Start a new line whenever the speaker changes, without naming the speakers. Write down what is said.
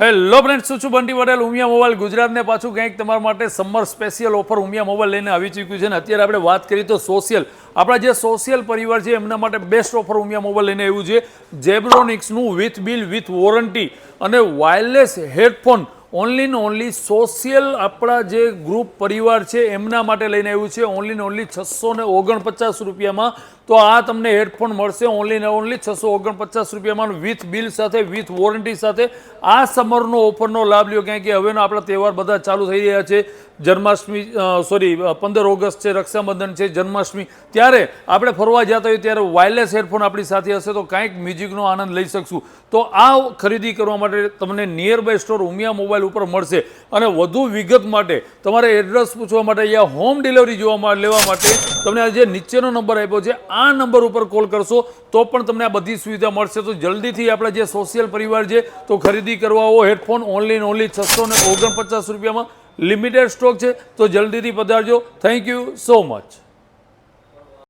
Hello friend શું છું? Bunty Patel, Umiya mobile, ગુજરાતને પાછું કંઈક તમારા માટે summer special offer Umiya mobile લઈને આવી ચૂક્યું છે ને અત્યારે આપણે વાત કરીએ તો સોશિયલ આપણા જે સોશિયલ પરિવાર છે, એમના માટે બેસ્ટ ઓફર ઉમિયા મોબાઈલ લઈને આવ્યું છે. જેબ્રોનિક્સનું વિથ બિલ વિથ વોરંટી અને વાયરલેસ હેડફોન ઓનલી ને ઓનલી સોશિયલ આપણા જે ગ્રુપ પરિવાર છે, એમના માટે લઈને આવ્યું છે. ઓનલી ને ઓનલી છસો ને ઓગણપચાસ રૂપિયામાં. તો આ તમને હેડફોન મળશે. ઓનલી ને ઓનલી છસો ઓગણપચાસ રૂપિયામાં વિથ બિલ સાથે, વિથ વોરંટી સાથે. આ સમરનો ઓફરનો લાભ લ્યો. કારણ કે હવેનો આપણા તહેવાર બધા ચાલુ થઈ રહ્યા છે. જન્માષ્ટમી સોરી પંદર ઓગસ્ટ છે, રક્ષાબંધન છે, જન્માષ્ટમી. ત્યારે આપણે ફરવા જતા હોઈએ ત્યારે વાયરલેસ હેડફોન આપણી સાથે હશે તો કાંઈક મ્યુઝિકનો આનંદ લઈ શકશું. તો આ ખરીદી કરવા માટે તમને nearby store Umiya mobile ઉપર મળશે. અને વધુ વિગત માટે તમારે એડ્રેસ પૂછવા માટે યા હોમ ડિલિવરી જોવા લેવા માટે તમને આ જે નીચેનો નંબર આપ્યો છે, આ નંબર ઉપર કોલ કરશો, તો પણ તમને આ બધી સુવિધા મળશે. તો જલ્દીથી આપણા જે સોશિયલ પરિવાર છે, તો ખરીદી કરવા આવો. હેડફોન ઓનલી ઓનલી છસો ને ઓગણપચાસ રૂપિયામાં લિમિટેડ સ્ટોક છે. તો જલ્દીથી પધારજો. Thank you so much